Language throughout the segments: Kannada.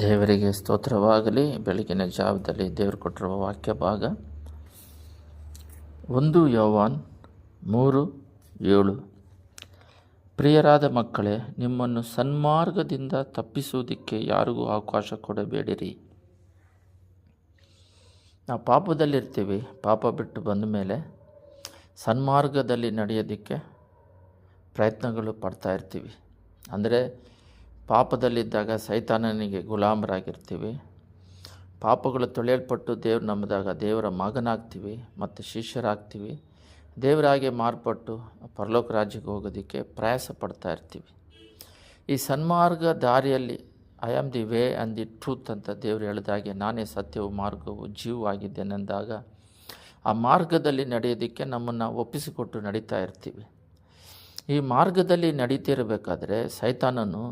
ದೇವರಿಗೆ ಸ್ತೋತ್ರವಾಗಲಿ. ಬೆಳಗಿನ ಜಾವದಲ್ಲಿ ದೇವರು ಕೊಟ್ಟಿರುವ ವಾಕ್ಯ ಭಾಗ ಒಂದು ಯೋವಾನ್ ಮೂರು ಏಳು. ಪ್ರಿಯರಾದ ಮಕ್ಕಳೇ, ನಿಮ್ಮನ್ನು ಸನ್ಮಾರ್ಗದಿಂದ ತಪ್ಪಿಸುವುದಕ್ಕೆ ಯಾರಿಗೂ ಅವಕಾಶ ಕೊಡಬೇಡಿರಿ. ನಾವು ಪಾಪದಲ್ಲಿರ್ತೀವಿ, ಪಾಪ ಬಿಟ್ಟು ಬಂದ ಮೇಲೆ ಸನ್ಮಾರ್ಗದಲ್ಲಿ ನಡೆಯೋದಕ್ಕೆ ಪ್ರಯತ್ನಗಳು ಪಡ್ತಾ ಇರ್ತೀವಿ. ಅಂದರೆ ಪಾಪದಲ್ಲಿದ್ದಾಗ ಸೈತಾನನಿಗೆ ಗುಲಾಮರಾಗಿರ್ತೀವಿ. ಪಾಪಗಳು ತೊಳೆಯಲ್ಪಟ್ಟು ದೇವ್ರು ನಮ್ಮದಾಗ ದೇವರ ಮಗನಾಗ್ತೀವಿ ಮತ್ತು ಶಿಷ್ಯರಾಗ್ತೀವಿ. ದೇವರಾಗೆ ಮಾರ್ಪಟ್ಟು ಪರಲೋಕ ರಾಜ್ಯಕ್ಕೆ ಹೋಗೋದಕ್ಕೆ ಪ್ರಯಾಸ ಪಡ್ತಾ ಇರ್ತೀವಿ. ಈ ಸನ್ಮಾರ್ಗ ದಾರಿಯಲ್ಲಿ I am the way and the truth ಅಂತ ದೇವರು ಹೇಳಿದಾಗೆ ನಾನೇ ಸತ್ಯವು ಮಾರ್ಗವು ಜೀವವಾಗಿದ್ದೇನೆಂದಾಗ ಆ ಮಾರ್ಗದಲ್ಲಿ ನಡೆಯೋದಕ್ಕೆ ನಮ್ಮನ್ನು ಒಪ್ಪಿಸಿಕೊಟ್ಟು ನಡೀತಾ ಇರ್ತೀವಿ. ಈ ಮಾರ್ಗದಲ್ಲಿ ನಡೀತಿರಬೇಕಾದ್ರೆ ಸೈತಾನನು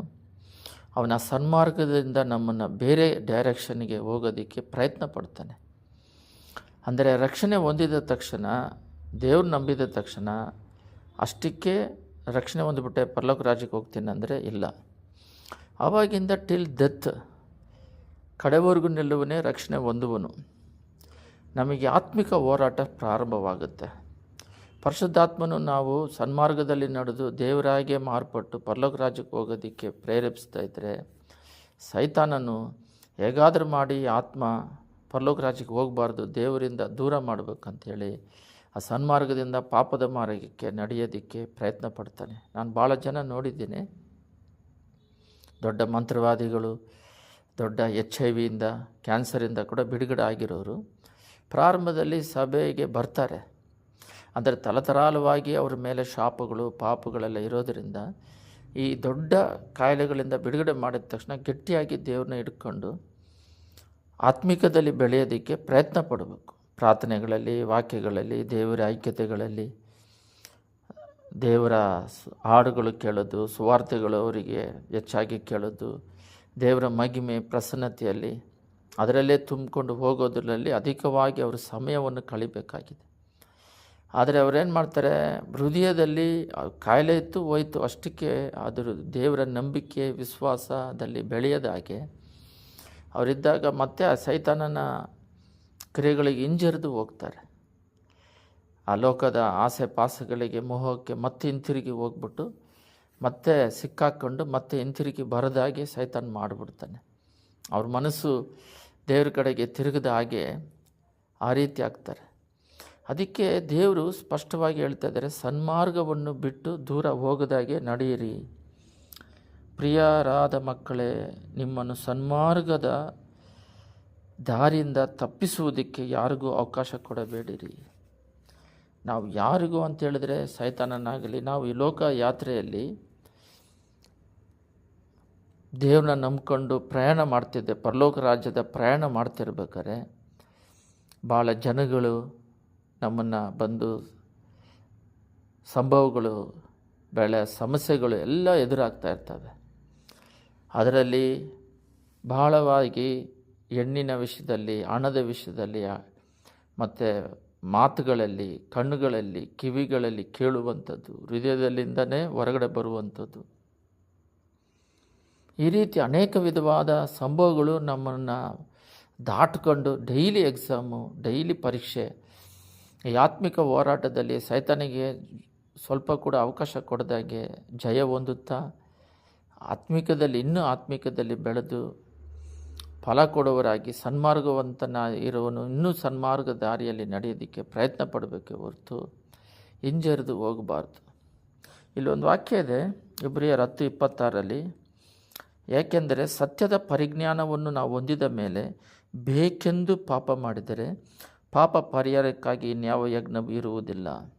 ಅವನ ಸನ್ಮಾರ್ಗದಿಂದ ನಮ್ಮನ್ನು ಬೇರೆ ಡೈರೆಕ್ಷನ್ಗೆ ಹೋಗೋದಕ್ಕೆ ಪ್ರಯತ್ನ ಪಡ್ತಾನೆ. ಅಂದರೆ ರಕ್ಷಣೆ ಹೊಂದಿದ ತಕ್ಷಣ, ದೇವ್ರು ನಂಬಿದ ತಕ್ಷಣ ಅಷ್ಟಕ್ಕೆ ರಕ್ಷಣೆ ಹೊಂದ್ಬಿಟ್ಟೆ, ಪರಲೋಕ ರಾಜ್ಯಕ್ಕೆ ಹೋಗ್ತೀನಿ ಅಂದರೆ ಇಲ್ಲ. ಆವಾಗಿಂದ ಟಿಲ್ ಡೆತ್ ಕಡೆವರೆಗೂ ನಿಲ್ಲುವನೇ ರಕ್ಷಣೆ ಹೊಂದುವನು. ನಮಗೆ ಆತ್ಮಿಕ ಹೋರಾಟ ಪ್ರಾರಂಭವಾಗುತ್ತೆ. ಪರಿಶುದ್ಧಾತ್ಮನು ನಾವು ಸನ್ಮಾರ್ಗದಲ್ಲಿ ನಡೆದು ದೇವರಾಗೆ ಮಾರ್ಪಟ್ಟು ಪರಲೋಕ ರಾಜ್ಯಕ್ಕೆ ಹೋಗೋದಕ್ಕೆ ಪ್ರೇರೇಪಿಸ್ತಾ ಇದ್ದರೆ ಸೈತಾನನು ಹೇಗಾದರೂ ಮಾಡಿ ಆತ್ಮ ಪರಲೋಕ ರಾಜ್ಯಕ್ಕೆ ಹೋಗಬಾರ್ದು, ದೇವರಿಂದ ದೂರ ಮಾಡಬೇಕಂತೇಳಿ ಆ ಸನ್ಮಾರ್ಗದಿಂದ ಪಾಪದ ಮಾರ್ಗಕ್ಕೆ ನಡೆಯೋದಕ್ಕೆ ಪ್ರಯತ್ನ ಪಡ್ತಾನೆ. ನಾನು ಭಾಳ ಜನ ನೋಡಿದ್ದೀನಿ. ದೊಡ್ಡ ಮಂತ್ರವಾದಿಗಳು, ದೊಡ್ಡ ಎಚ್ ಐ ವಿಯಿಂದ, ಕ್ಯಾನ್ಸರಿಂದ ಕೂಡ ಬಿಡುಗಡೆ ಆಗಿರೋರು ಪ್ರಾರಂಭದಲ್ಲಿ ಸಭೆಗೆ ಬರ್ತಾರೆ. ಅಂದರೆ ತಲತರಾಲವಾಗಿ ಅವರ ಮೇಲೆ ಶಾಪಗಳು, ಪಾಪಗಳೆಲ್ಲ ಇರೋದರಿಂದ ಈ ದೊಡ್ಡ ಕಾಯಿಲೆಗಳಿಂದ ಬಿಡುಗಡೆ ಮಾಡಿದ ತಕ್ಷಣ ಗಟ್ಟಿಯಾಗಿ ದೇವ್ರನ್ನ ಹಿಡ್ಕೊಂಡು ಆತ್ಮಿಕದಲ್ಲಿ ಬೆಳೆಯೋದಕ್ಕೆ ಪ್ರಯತ್ನ ಪಡಬೇಕು. ಪ್ರಾರ್ಥನೆಗಳಲ್ಲಿ, ವಾಕ್ಯಗಳಲ್ಲಿ, ದೇವರ ಐಕ್ಯತೆಗಳಲ್ಲಿ, ದೇವರ ಹಾಡುಗಳು ಕೇಳೋದು, ಸುವಾರ್ತೆಗಳು ಅವರಿಗೆ ಹೆಚ್ಚಾಗಿ ಕೇಳೋದು, ದೇವರ ಮಹಿಮೆ, ಪ್ರಸನ್ನತೆಯಲ್ಲಿ ಅದರಲ್ಲೇ ತುಂಬಿಕೊಂಡು ಹೋಗೋದರಲ್ಲಿ ಅಧಿಕವಾಗಿ ಅವರು ಸಮಯವನ್ನು ಕಳಿಬೇಕಾಗಿದೆ. ಆದರೆ ಅವರೇನು ಮಾಡ್ತಾರೆ, ಹೃದಯದಲ್ಲಿ ಕಾಯಿಲೆ ಇತ್ತು, ಹೋಯ್ತು. ಅಷ್ಟಕ್ಕೆ ಅದರ ದೇವರ ನಂಬಿಕೆ, ವಿಶ್ವಾಸದಲ್ಲಿ ಬೆಳೆಯದ ಹಾಗೆ ಅವರಿದ್ದಾಗ ಮತ್ತೆ ಆ ಸೈತಾನನ ಕ್ರಿಯೆಗಳಿಗೆ ಹಿಂಜರಿದು ಹೋಗ್ತಾರೆ. ಆ ಲೋಕದ ಆಸೆ ಪಾಸಗಳಿಗೆ ಮೋಹಕ್ಕೆ ಮತ್ತೆ ಹಿಂತಿರುಗಿ ಹೋಗ್ಬಿಟ್ಟು ಮತ್ತೆ ಸಿಕ್ಕಾಕ್ಕೊಂಡು ಮತ್ತೆ ಹಿಂತಿರುಗಿ ಬರದಾಗೆ ಸೈತಾನ ಮಾಡಿಬಿಡ್ತಾನೆ. ಅವ್ರ ಮನಸ್ಸು ದೇವ್ರ ಕಡೆಗೆ ತಿರುಗದ ಹಾಗೆ ಆ ರೀತಿ ಆಗ್ತಾರೆ. ಅದಕ್ಕೆ ದೇವರು ಸ್ಪಷ್ಟವಾಗಿ ಹೇಳ್ತಾ ಇದ್ದಾರೆ, ಸನ್ಮಾರ್ಗವನ್ನು ಬಿಟ್ಟು ದೂರ ಹೋಗದಾಗೆ ನಡೆಯಿರಿ. ಪ್ರಿಯರಾದ ಮಕ್ಕಳೇ, ನಿಮ್ಮನ್ನು ಸನ್ಮಾರ್ಗದ ದಾರಿಯಿಂದ ತಪ್ಪಿಸುವುದಕ್ಕೆ ಯಾರಿಗೂ ಅವಕಾಶ ಕೊಡಬೇಡಿರಿ. ನಾವು ಯಾರಿಗೂ ಅಂತೇಳಿದ್ರೆ ಸೈತಾನನಾಗಲಿ, ನಾವು ಈ ಲೋಕ ಯಾತ್ರೆಯಲ್ಲಿ ದೇವ್ರನ್ನ ನಂಬಿಕೊಂಡು ಪ್ರಯಾಣ ಮಾಡ್ತಿದ್ದೆ, ಪರಲೋಕ ರಾಜ್ಯದ ಪ್ರಯಾಣ ಮಾಡ್ತಿರ್ಬೇಕಾದ್ರೆ ಭಾಳ ಜನಗಳು ನಮ್ಮನ್ನು ಬಂದು ಸಂಭವಗಳು, ಬೆಳೆ ಸಮಸ್ಯೆಗಳು ಎಲ್ಲ ಎದುರಾಗ್ತಾ ಇರ್ತವೆ. ಅದರಲ್ಲಿ ಬಹಳವಾಗಿ ಹೆಣ್ಣಿನ ವಿಷಯದಲ್ಲಿ, ಹಣದ ವಿಷಯದಲ್ಲಿ, ಮತ್ತು ಮಾತುಗಳಲ್ಲಿ, ಕಣ್ಣುಗಳಲ್ಲಿ, ಕಿವಿಗಳಲ್ಲಿ ಕೇಳುವಂಥದ್ದು, ಹೃದಯದಲ್ಲಿಂದನೇ ಹೊರಗಡೆ ಬರುವಂಥದ್ದು. ಈ ರೀತಿ ಅನೇಕ ವಿಧವಾದ ಸಂಭವಗಳು ನಮ್ಮನ್ನು ದಾಟ್ಕೊಂಡು ಡೈಲಿ ಎಕ್ಸಾಮು, ಡೈಲಿ ಪರೀಕ್ಷೆ ಈ ಆತ್ಮಿಕ ಹೋರಾಟದಲ್ಲಿ ಸೈತಾನಿಗೆ ಸ್ವಲ್ಪ ಕೂಡ ಅವಕಾಶ ಕೊಡದಾಗೆ ಜಯ ಹೊಂದುತ್ತಾ ಆತ್ಮಿಕದಲ್ಲಿ, ಇನ್ನೂ ಆತ್ಮಿಕದಲ್ಲಿ ಬೆಳೆದು ಫಲ ಕೊಡುವರಾಗಿ ಸನ್ಮಾರ್ಗವಂತನ ಇರುವನು ಇನ್ನೂ ಸನ್ಮಾರ್ಗ ದಾರಿಯಲ್ಲಿ ನಡೆಯೋದಕ್ಕೆ ಪ್ರಯತ್ನ ಪಡಬೇಕೆ ಹೊರತು ಹಿಂಜರಿದು ಹೋಗಬಾರ್ದು. ಇಲ್ಲೊಂದು ವಾಕ್ಯ ಇದೆ, ಇಬ್ರಿಯರ್ ಹತ್ತು ಇಪ್ಪತ್ತಾರರಲ್ಲಿ, ಏಕೆಂದರೆ ಸತ್ಯದ ಪರಿಜ್ಞಾನವನ್ನು ನಾವು ಹೊಂದಿದ ಮೇಲೆ ಬೇಕೆಂದು ಪಾಪ ಮಾಡಿದರೆ ಪಾಪ ಪರಿಹಾರಕ್ಕಾಗಿ ಇನ್ಯಾವ ಯಜ್ಞ ಇರುವುದಿಲ್ಲ.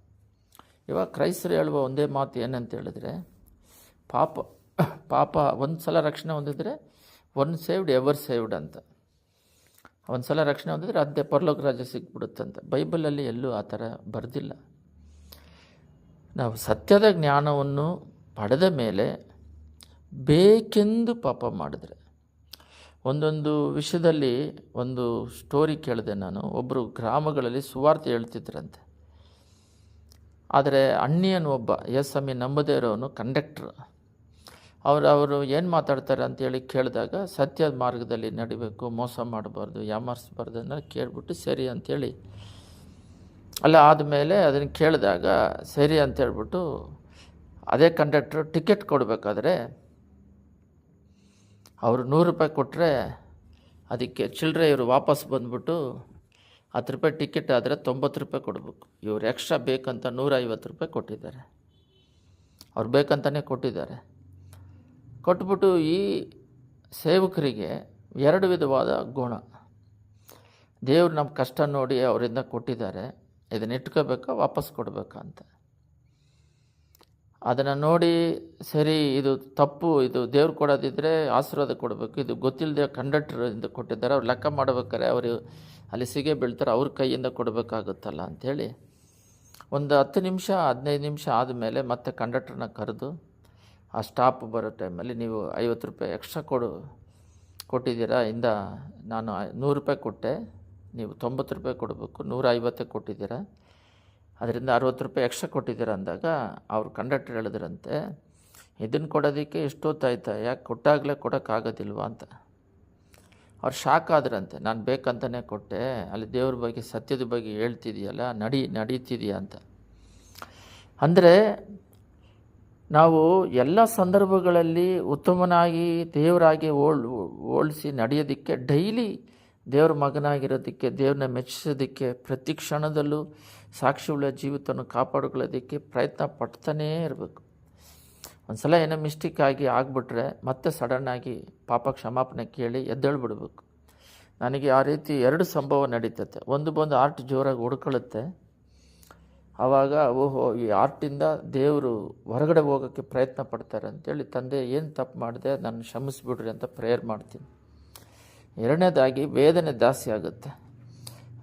ಇವಾಗ ಕ್ರೈಸ್ತರು ಹೇಳುವ ಒಂದೇ ಮಾತು ಏನಂತ ಹೇಳಿದ್ರೆ, ಪಾಪ ಪಾಪ ಒಂದು ಸಲ ರಕ್ಷಣೆ ಹೊಂದಿದ್ರೆ ಒನ್ ಸೇವ್ಡ್ ಎವರ್ ಸೇವ್ಡ್ ಅಂತ. ಒಂದು ಸಲ ರಕ್ಷಣೆ ಹೊಂದಿದ್ರೆ ಅದೇ ಪರಲೋಕ ರಾಜ್ಯ ಸಿಕ್ಬಿಡುತ್ತಂತ ಬೈಬಲಲ್ಲಿ ಎಲ್ಲೂ ಆ ಥರ ಬರೆದಿಲ್ಲ. ನಾವು ಸತ್ಯದ ಜ್ಞಾನವನ್ನು ಪಡೆದ ಮೇಲೆ ಬೇಕೆಂದು ಪಾಪ ಮಾಡಿದ್ರೆ ಒಂದೊಂದು ವಿಷಯದಲ್ಲಿ ಒಂದು ಸ್ಟೋರಿ ಕೇಳಿದೆ ನಾನು. ಒಬ್ಬರು ಗ್ರಾಮಗಳಲ್ಲಿ ಸುವಾರ್ತೆ ಹೇಳ್ತಿದ್ರಂತೆ. ಆದರೆ ಅಣ್ಣಿಯನ್ನು ಒಬ್ಬ, ಎಸ್ ಸ್ವಾಮಿ ನಂಬದೇ ಇರೋನು ಕಂಡಕ್ಟ್ರ್ ಅವರು ಅವರು ಏನು ಮಾತಾಡ್ತಾರೆ ಅಂತೇಳಿ ಕೇಳಿದಾಗ, ಸತ್ಯದ ಮಾರ್ಗದಲ್ಲಿ ನಡಿಬೇಕು, ಮೋಸ ಮಾಡಬಾರ್ದು, ಯಾಮಾರಿಸ್ಬಾರ್ದು ಅನ್ನೋದು ಕೇಳಿಬಿಟ್ಟು ಸರಿ ಅಂಥೇಳಿ ಅಲ್ಲ, ಆದಮೇಲೆ ಅದನ್ನು ಕೇಳಿದಾಗ ಸರಿ ಅಂತೇಳ್ಬಿಟ್ಟು ಅದೇ ಕಂಡಕ್ಟ್ರು ಟಿಕೆಟ್ ಕೊಡಬೇಕಾದ್ರೆ ಅವರು ನೂರು ರೂಪಾಯಿ ಕೊಟ್ಟರೆ ಅದಕ್ಕೆ ಚಿಲ್ಲರೆ ಇವರು ವಾಪಸ್ ಬಂದ್ಬಿಟ್ಟು ಹತ್ತು ರೂಪಾಯಿ ಟಿಕೆಟ್ ಆದರೆ ತೊಂಬತ್ತು ರೂಪಾಯಿ ಕೊಡಬೇಕು. ಇವರು ಎಕ್ಸ್ಟ್ರಾ ಬೇಕಂತ ನೂರೈವತ್ತು ರೂಪಾಯಿ ಕೊಟ್ಟಿದ್ದಾರೆ. ಅವ್ರು ಬೇಕಂತಲೇ ಕೊಟ್ಟಿದ್ದಾರೆ. ಕೊಟ್ಬಿಟ್ಟು ಈ ಸೇವಕರಿಗೆ ಎರಡು ವಿಧವಾದ ಗುಣ. ದೇವ್ರು ನಮ್ಮ ಕಷ್ಟ ನೋಡಿ ಅವರಿಂದ ಕೊಟ್ಟಿದ್ದಾರೆ. ಇದನ್ನ ಇಟ್ಕೋಬೇಕಾ, ವಾಪಸ್ ಕೊಡಬೇಕಾ ಅಂತ. ಅದನ್ನು ನೋಡಿ ಸರಿ, ಇದು ತಪ್ಪು, ಇದು ದೇವ್ರು ಕೊಡೋದಿದ್ದರೆ ಆಶೀರ್ವಾದ ಕೊಡಬೇಕು, ಇದು ಗೊತ್ತಿಲ್ಲದೆ ಇಂದ ಕೊಟ್ಟಿದ್ದಾರೆ, ಅವ್ರು ಲೆಕ್ಕ ಮಾಡ್ಬೇಕಾರೆ ಅವರು ಅಲ್ಲಿ ಸಿಗೆ ಬೀಳ್ತಾರೆ, ಅವ್ರ ಕೈಯಿಂದ ಕೊಡಬೇಕಾಗುತ್ತಲ್ಲ ಅಂಥೇಳಿ. ಒಂದು ಹತ್ತು ನಿಮಿಷ, ಹದಿನೈದು ನಿಮಿಷ ಆದಮೇಲೆ ಮತ್ತೆ ಕಂಡಕ್ಟ್ರನ್ನ ಕರೆದು, ಆ ಸ್ಟಾಪ್ ಬರೋ ಟೈಮಲ್ಲಿ ನೀವು ಐವತ್ತು ರೂಪಾಯಿ ಎಕ್ಸ್ಟ್ರಾ ಕೊಡು, ಕೊಟ್ಟಿದ್ದೀರಾ, ಇಂದ ನಾನು ನೂರು ರೂಪಾಯಿ ಕೊಟ್ಟೆ, ನೀವು ತೊಂಬತ್ತು ರೂಪಾಯಿ ಕೊಡಬೇಕು ನೂರ ಐವತ್ತೇ ಕೊಟ್ಟಿದ್ದೀರಾ ಅದರಿಂದ ಅರುವತ್ತು ರೂಪಾಯಿ ಎಕ್ಸ್ಟ್ರಾ ಕೊಟ್ಟಿದ್ದೀರ ಅಂದಾಗ ಅವ್ರು ಕಂಡಕ್ಟರ್ ಹೇಳಿದ್ರಂತೆ ಇದನ್ನು ಕೊಡೋದಕ್ಕೆ ಎಷ್ಟೊತ್ತಾಯ್ತಾ ಯಾಕೆ ಕೊಟ್ಟಾಗಲೇ ಕೊಡೋಕ್ಕಾಗೋದಿಲ್ವಾ ಅಂತ. ಅವ್ರು ಶಾಕ್ ಆದ್ರಂತೆ, ನಾನು ಬೇಕಂತಲೇ ಕೊಟ್ಟೆ, ಅಲ್ಲಿ ದೇವ್ರ ಬಗ್ಗೆ, ಸತ್ಯದ ಬಗ್ಗೆ ಹೇಳ್ತಿದೆಯಲ್ಲ, ನಡಿ, ನಡೀತಿದೆಯಾ ಅಂತ. ಅಂದರೆ ನಾವು ಎಲ್ಲ ಸಂದರ್ಭಗಳಲ್ಲಿ ಉತ್ತಮನಾಗಿ ದೇವರಾಗಿ ಓಳ್, ಓಳಿಸಿ ನಡೆಯೋದಕ್ಕೆ ಡೈಲಿ ದೇವ್ರ ಮಗನಾಗಿರೋದಕ್ಕೆ, ದೇವ್ರನ್ನ ಮೆಚ್ಚಿಸೋದಕ್ಕೆ, ಪ್ರತಿ ಕ್ಷಣದಲ್ಲೂ ಸಾಕ್ಷಿಗಳ ಜೀವಿತವನ್ನು ಕಾಪಾಡ್ಕೊಳ್ಳೋದಕ್ಕೆ ಪ್ರಯತ್ನ ಪಡ್ತಾನೇ ಇರಬೇಕು. ಒಂದು ಸಲ ಏನೋ ಮಿಸ್ಟೇಕ್ ಆಗಿ ಆಗಿಬಿಟ್ರೆ ಮತ್ತೆ ಸಡನ್ನಾಗಿ ಪಾಪ ಕ್ಷಮಾಪಣೆ ಕೇಳಿ ಎದ್ದೇಳ್ಬಿಡ್ಬೇಕು. ನನಗೆ ಆ ರೀತಿ ಎರಡು ಸಂಭವ ನಡೀತತೆ. ಒಂದು ಬಂದು ಆರ್ಟ್ ಜೋರಾಗಿ ಹುಡ್ಕೊಳ್ಳುತ್ತೆ. ಆವಾಗ, ಓಹೋ, ಈ ಆರ್ಟಿಂದ ದೇವರು ಹೊರಗಡೆ ಹೋಗೋಕ್ಕೆ ಪ್ರಯತ್ನ ಪಡ್ತಾರೆ ಅಂತೇಳಿ, ತಂದೆ, ಏನು ತಪ್ಪು ಮಾಡಿದೆ? ನಾನು ಕ್ಷಮಿಸ್ಬಿಡ್ರಿ ಅಂತ ಪ್ರೇಯರ್ ಮಾಡ್ತೀನಿ. ಎರಡನೇದಾಗಿ ವೇದನೆ ಜಾಸ್ತಿ ಆಗುತ್ತೆ.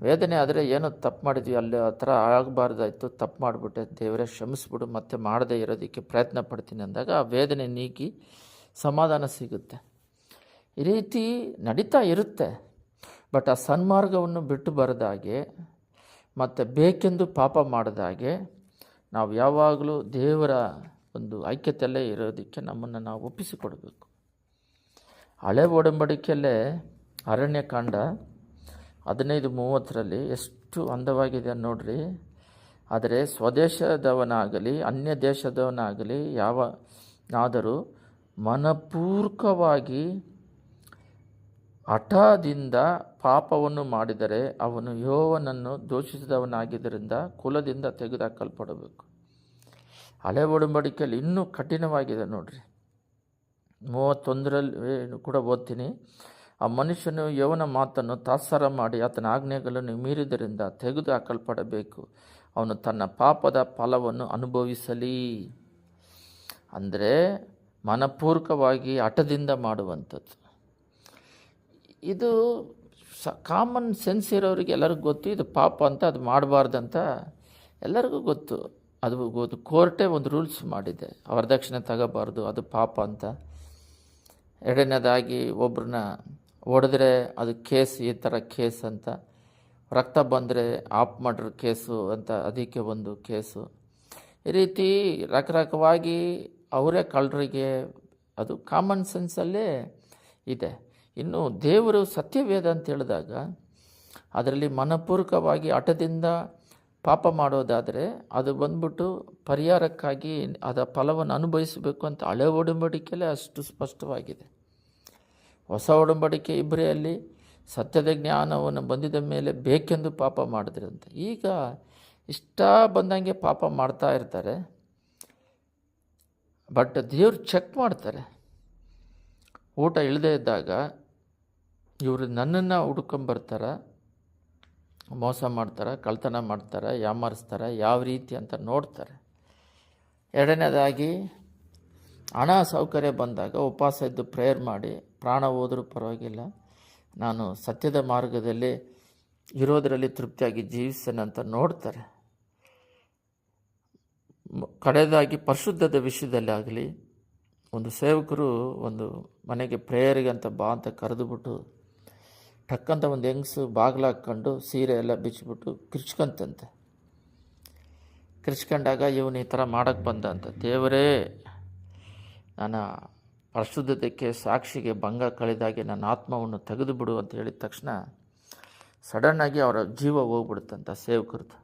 ವೇದನೆ ಆದರೆ ಏನೋ ತಪ್ಪು ಮಾಡಿದ್ವಿ, ಅಲ್ಲಿ ಆ ಥರ ಆಗಬಾರ್ದಾಯಿತು, ತಪ್ಪು ಮಾಡಿಬಿಟ್ಟೆ, ದೇವರೇ ಶ್ರಮಿಸ್ಬಿಡು ಮತ್ತೆ ಮಾಡದೇ ಇರೋದಕ್ಕೆ ಪ್ರಯತ್ನ ಪಡ್ತೀನಿ ಅಂದಾಗ ಆ ವೇದನೆ ನೀಗಿ ಸಮಾಧಾನ ಸಿಗುತ್ತೆ. ಈ ರೀತಿ ನಡೀತಾ ಇರುತ್ತೆ. ಬಟ್ ಆ ಸನ್ಮಾರ್ಗವನ್ನು ಬಿಟ್ಟು ಬರದಾಗೆ, ಮತ್ತು ಬೇಕೆಂದು ಪಾಪ ಮಾಡಿದಾಗೆ, ನಾವು ಯಾವಾಗಲೂ ದೇವರ ಒಂದು ಐಕ್ಯತೆಯಲ್ಲೇ ಇರೋದಕ್ಕೆ ನಮ್ಮನ್ನು ನಾವು ಒಪ್ಪಿಸಿಕೊಡಬೇಕು. ಹಳೆ ಒಡಂಬಡಿಕೆಯಲ್ಲೇ ಅರಣ್ಯಕಾಂಡ ಹದಿನೈದು ಮೂವತ್ತರಲ್ಲಿ ಎಷ್ಟು ಅಂದವಾಗಿದೆ ನೋಡ್ರಿ. ಆದರೆ ಸ್ವದೇಶದವನಾಗಲಿ ಅನ್ಯ ದೇಶದವನಾಗಲಿ ಯಾವನಾದರೂ ಮನಪೂರ್ವಕವಾಗಿ ಹಠದಿಂದ ಪಾಪವನ್ನು ಮಾಡಿದರೆ ಅವನು ಯೋವನನ್ನು ದೂಷಿಸಿದವನಾಗಿದ್ದರಿಂದ ಕುಲದಿಂದ ತೆಗೆದುಹಾಕಲ್ಪಡಬೇಕು. ಹಳೆ ಒಡಂಬಡಿಕೆಯಲ್ಲಿ ಇನ್ನೂ ಕಠಿಣವಾಗಿದೆ ನೋಡ್ರಿ. ಮೂವತ್ತೊಂದರಲ್ಲಿ ಕೂಡ ಓದ್ತೀನಿ. ಆ ಮನುಷ್ಯನು ಯವನ ಮಾತನ್ನು ತಾತ್ಸಾರ ಮಾಡಿ ಆತನ ಆಜ್ಞೆಗಳನ್ನು ಮೀರಿದರಿಂದ ತೆಗೆದು ಹಾಕಲ್ಪಡಬೇಕು ಅವನು ತನ್ನ ಪಾಪದ ಫಲವನ್ನು ಅನುಭವಿಸಲಿ. ಅಂದರೆ ಮನಪೂರ್ವಕವಾಗಿ ಹಠದಿಂದ ಮಾಡುವಂಥದ್ದು. ಇದು ಸ ಕಾಮನ್ ಸೆನ್ಸ್ ಇರೋರಿಗೆ ಎಲ್ಲರಿಗೂ ಗೊತ್ತು, ಇದು ಪಾಪ ಅಂತ, ಅದು ಮಾಡಬಾರ್ದಂತ ಎಲ್ಲರಿಗೂ ಗೊತ್ತು. ಅದು ಗೊತ್ತು ಕೋರ್ಟೇ ಒಂದು ರೂಲ್ಸ್ ಮಾಡಿದೆ. ವರದಕ್ಷಿಣೆ ತಗೋಬಾರ್ದು, ಅದು ಪಾಪ ಅಂತ. ಎರಡನೇದಾಗಿ ಒಬ್ರನ್ನ ಹೊಡೆದ್ರೆ ಅದು ಕೇಸ್, ಈ ಥರ ಕೇಸ್ ಅಂತ. ರಕ್ತ ಬಂದರೆ ಆಪ್ ಮರ್ಡರ್ ಕೇಸು ಅಂತ, ಅದಕ್ಕೆ ಒಂದು ಕೇಸು. ಈ ರೀತಿ ರಕರಕವಾಗಿ ಅವರೇ ಕಳ್ಳರಿಗೆ ಅದು ಕಾಮನ್ ಸೆನ್ಸಲ್ಲೇ ಇದೆ. ಇನ್ನು ದೇವರು ಸತ್ಯವೇದ ಅಂತ ಹೇಳಿದಾಗ, ಅದರಲ್ಲಿ ಮನಪೂರ್ವಕವಾಗಿ ಹಠದಿಂದ ಪಾಪ ಮಾಡೋದಾದರೆ ಅದು ಬಂದ್ಬಿಟ್ಟು ಪರಿಹಾರಕ್ಕಾಗಿ ಅದರ ಫಲವನ್ನು ಅನುಭವಿಸಬೇಕು ಅಂತ ಹಳೆ ಒಡಂಬಡಿಕೆಯಲ್ಲೇ ಅಷ್ಟು ಸ್ಪಷ್ಟವಾಗಿದೆ. ಹೊಸ ಒಡಂಬಡಿಕೆ ಇಬ್ಬರೆಯಲ್ಲಿ ಸತ್ಯದ ಜ್ಞಾನವನ್ನು ಬಂದಿದ ಮೇಲೆ ಬೇಕೆಂದು ಪಾಪ ಮಾಡಿದ್ರಂತೆ. ಈಗ ಇಷ್ಟ ಬಂದಂಗೆ ಪಾಪ ಮಾಡ್ತಾ ಇರ್ತಾರೆ. ಬಟ್ ದೇವ್ರು ಚೆಕ್ ಮಾಡ್ತಾರೆ. ಊಟ ಇಳದೇ ಇದ್ದಾಗ ಇವರು ನನ್ನನ್ನು ಹುಡ್ಕೊಂಬರ್ತಾರೆ, ಮೋಸ ಮಾಡ್ತಾರೆ, ಕಳ್ತನ ಮಾಡ್ತಾರೆ, ಯಾಮಾರಿಸ್ತಾರೆ, ಯಾವ ರೀತಿ ಅಂತ ನೋಡ್ತಾರೆ. ಎರಡನೇದಾಗಿ ಹಣ ಸೌಕರ್ಯ ಬಂದಾಗ ಉಪವಾಸ ಇದ್ದು ಪ್ರೇಯರ್ ಮಾಡಿ ಪ್ರಾಣ ಹೋದರೂ ಪರವಾಗಿಲ್ಲ. ನಾನು ಸತ್ಯದ ಮಾರ್ಗದಲ್ಲಿ ಇರೋದರಲ್ಲಿ ತೃಪ್ತಿಯಾಗಿ ಜೀವಿಸ್ತೇನೆ ಅಂತ ನೋಡ್ತಾರೆ. ಕಡೆಯದಾಗಿ ಪರಿಶುದ್ಧದ ವಿಷಯದಲ್ಲಿ ಆಗಲಿ, ಒಂದು ಸೇವಕರು ಒಂದು ಮನೆಗೆ ಪ್ರೇಯರಿಗೆ ಅಂತ ಬಾ ಅಂತ ಕರೆದುಬಿಟ್ಟು ಟಕ್ಕಂತ ಒಂದು ಹೆಂಗಸು ಹಾಕ್ಕೊಂಡು ಸೀರೆ ಎಲ್ಲ ಬಿಚ್ಚಿಬಿಟ್ಟು ಕಿರ್ಚ್ಕೊಂತಂತೆ. ಕಿರ್ಚ್ಕೊಂಡಾಗ ಇವನು ಈ ಥರ ಮಾಡೋಕ್ಕೆ ಬಂದ ಅಂತ. ದೇವರೇ, ನಾನು ಪರಿಶುದ್ಧತೆಗೆ, ಸಾಕ್ಷಿಗೆ ಭಂಗ ಕಳೆದಾಗೆ ನನ್ನ ಆತ್ಮವನ್ನು ತೆಗೆದು ಬಿಡು ಅಂತ ಹೇಳಿದ ತಕ್ಷಣ ಸಡನ್ನಾಗಿ ಅವರ ಜೀವ ಹೋಗ್ಬಿಡುತ್ತಂತ ಸೇವಕರದ್ದು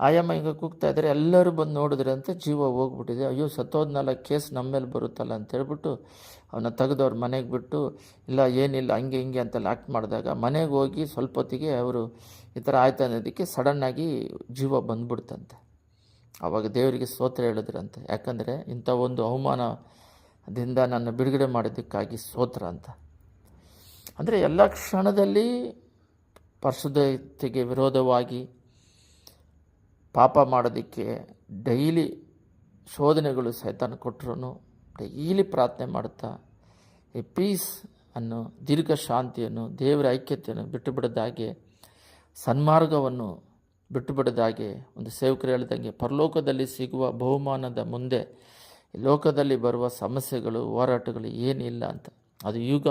ಆಯಮ್ಮ ಈಗ ಕೂಗ್ತಾ ಇದ್ದಾರೆ, ಎಲ್ಲರೂ ಬಂದು ನೋಡಿದ್ರೆ ಅಂತ ಜೀವ ಹೋಗ್ಬಿಟ್ಟಿದೆ. ಅಯ್ಯೋ, ಸತ್ತೋದ್ನಲ್ಲ, ಕೇಸ್ ನಮ್ಮ ಮೇಲೆ ಬರುತ್ತಲ್ಲ ಅಂತ ಹೇಳ್ಬಿಟ್ಟು ಅವನ್ನ ತೆಗೆದು ಅವ್ರ ಮನೆಗೆ ಬಿಟ್ಟು, ಇಲ್ಲ, ಏನಿಲ್ಲ, ಹಂಗೆ ಹಿಂಗೆ ಅಂತೆಲ್ಲ ಆ್ಯಕ್ಟ್ ಮಾಡಿದಾಗ ಮನೆಗೆ ಹೋಗಿ ಸ್ವಲ್ಪ ಹೊತ್ತಿಗೆ ಅವರು ಈ ಥರ ಆಯ್ತು ಅನ್ನೋದಕ್ಕೆ ಸಡನ್ನಾಗಿ ಜೀವ ಬಂದ್ಬಿಡ್ತಂತೆ ಆವಾಗ ದೇವರಿಗೆ ಸ್ತೋತ್ರ ಹೇಳಿದ್ರಂತೆ. ಯಾಕಂದರೆ ಇಂಥ ಒಂದು ಅವಮಾನದಿಂದ ನನ್ನ ಬಿಡುಗಡೆ ಮಾಡಿದ್ದಕ್ಕಾಗಿ ಸ್ತೋತ್ರ ಅಂತ. ಅಂದರೆ ಎಲ್ಲ ಕ್ಷಣದಲ್ಲಿ ಪರಿಶುದ್ಧತೆಗೆ ವಿರೋಧವಾಗಿ ಪಾಪ ಮಾಡೋದಕ್ಕೆ ಡೈಲಿ ಶೋಧನೆಗಳು ಸೈತಾನ ಕೊಟ್ಟರು ಡೈಲಿ ಪ್ರಾರ್ಥನೆ ಮಾಡ್ತಾ ಈ ಪೀಸ್ ಅನ್ನು, ದೀರ್ಘ ಶಾಂತಿಯನ್ನು, ದೇವರ ಐಕ್ಯತೆಯನ್ನು ಬಿಟ್ಟು ಬಿಡದಾಗೆ ಸನ್ಮಾರ್ಗವನ್ನು ಬಿಟ್ಟು ಬಿಡದಾಗೆ ಒಂದು ಸೇವಕರು ಹೇಳಿದಂಗೆ ಪರಲೋಕದಲ್ಲಿ ಸಿಗುವ ಬಹುಮಾನದ ಮುಂದೆ ಲೋಕದಲ್ಲಿ ಬರುವ ಸಮಸ್ಯೆಗಳು, ಹೋರಾಟಗಳು ಏನಿಲ್ಲ ಅಂತ. ಅದು ಯುಗ,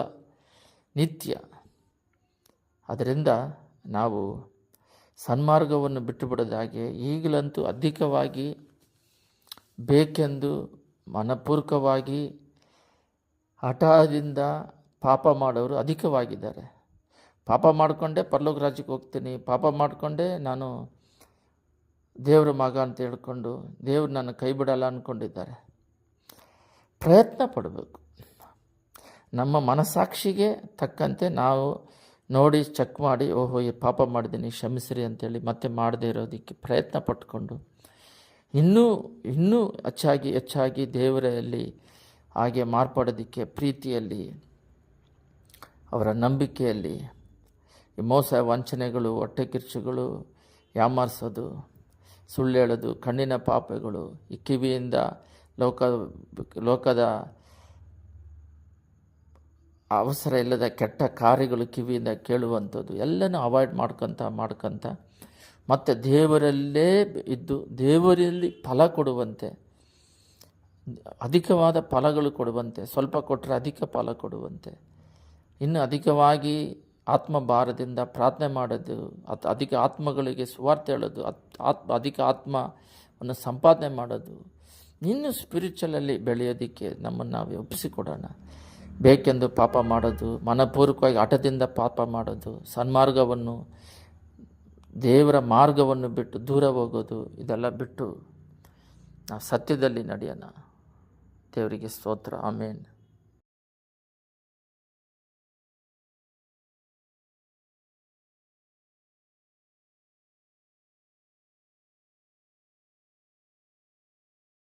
ನಿತ್ಯ. ಅದರಿಂದ ನಾವು ಸನ್ಮಾರ್ಗವನ್ನು ಬಿಟ್ಟು ಬಿಡದಾಗೆ ಈಗಲಂತೂ ಅಧಿಕವಾಗಿ ಬೇಕೆಂದು ಮನಪೂರ್ವಕವಾಗಿ ಹಠದಿಂದ ಪಾಪ ಮಾಡೋರು ಅಧಿಕವಾಗಿದ್ದಾರೆ. ಪಾಪ ಮಾಡಿಕೊಂಡೇ ಪರಲೋಕ ರಾಜ್ಯಕ್ಕೆ ಹೋಗ್ತೀನಿ. ಪಾಪ ಮಾಡಿಕೊಂಡೇ ನಾನು ದೇವರ ಮಗ ಅಂತ ಹೇಳ್ಕೊಂಡು ದೇವ್ರು ನನ್ನ ಕೈ ಬಿಡಲ್ಲ ಅಂದ್ಕೊಂಡಿದ್ದಾರೆ ಪ್ರಯತ್ನ ಪಡಬೇಕು. ನಮ್ಮ ಮನಸ್ಸಾಕ್ಷಿಗೆ ತಕ್ಕಂತೆ ನಾವು ನೋಡಿ ಚೆಕ್ ಮಾಡಿ, ಓಹೋ, ಈ ಪಾಪ ಮಾಡಿದ್ದೀನಿ, ಕ್ಷಮಿಸ್ರಿ ಅಂತೇಳಿ ಮತ್ತೆ ಮಾಡದೇ ಇರೋದಕ್ಕೆ ಪ್ರಯತ್ನ ಪಟ್ಕೊಂಡು, ಇನ್ನೂ ಇನ್ನೂ ಹೆಚ್ಚಾಗಿ ಹೆಚ್ಚಾಗಿ ದೇವರಲ್ಲಿ ಹಾಗೆ ಮಾರ್ಪಡೋದಕ್ಕೆ ಪ್ರೀತಿಯಲ್ಲಿ, ಅವರ ನಂಬಿಕೆಯಲ್ಲಿ ಈ ಮೋಸ ವಂಚನೆಗಳು ಹೊಟ್ಟೆ ಕಿರ್ಚುಗಳು ಯಾಮಾರಿಸೋದು, ಸುಳ್ಳು ಹೇಳೋದು, ಕಣ್ಣಿನ ಪಾಪಗಳು, ಈ ಕಿವಿಯಿಂದ ಲೋಕ ಲೋಕದ ಅವಸರ ಇಲ್ಲದ ಕೆಟ್ಟ ಕಾರ್ಯಗಳು ಕಿವಿಯಿಂದ ಕೇಳುವಂಥದ್ದು. ಎಲ್ಲನೂ ಅವಾಯ್ಡ್ ಮಾಡ್ಕೊತ ಮಾಡ್ಕೊತ. ಮತ್ತು ದೇವರಲ್ಲೇ ಇದ್ದು, ದೇವರಲ್ಲಿ ಫಲ ಕೊಡುವಂತೆ. ಅಧಿಕವಾದ ಫಲಗಳು ಕೊಡುವಂತೆ. ಸ್ವಲ್ಪ ಕೊಟ್ಟರೆ ಅಧಿಕ ಫಲ ಕೊಡುವಂತೆ. ಇನ್ನು ಅಧಿಕವಾಗಿ ಆತ್ಮ ಭಾರದಿಂದ ಪ್ರಾರ್ಥನೆ ಮಾಡೋದು, ಅತ್ ಅಧಿಕ ಆತ್ಮಗಳಿಗೆ ಸುವಾರ್ತೆ ಹೇಳೋದು, ಅತ್ ಆತ್ಮ ಅಧಿಕ ಆತ್ಮವನ್ನು ಸಂಪಾದನೆ ಮಾಡೋದು. ಇನ್ನು ಸ್ಪಿರಿಚುವಲಲ್ಲಿ ಬೆಳೆಯೋದಕ್ಕೆ ನಮ್ಮನ್ನು ನಾವು ಒಪ್ಪಿಸಿಕೊಡೋಣ. ಬೇಕೆಂದು ಪಾಪ ಮಾಡೋದು, ಮನಪೂರ್ವಕವಾಗಿ ಹಠದಿಂದ ಪಾಪ ಮಾಡೋದು, ಸನ್ಮಾರ್ಗವನ್ನು, ದೇವರ ಮಾರ್ಗವನ್ನು ಬಿಟ್ಟು ದೂರ ಹೋಗೋದು, ಇದೆಲ್ಲ ಬಿಟ್ಟು ನಾವು ಸತ್ಯದಲ್ಲಿ ನಡೆಯೋಣ. ದೇವರಿಗೆ ಸ್ತೋತ್ರ. ಆಮೇನ್.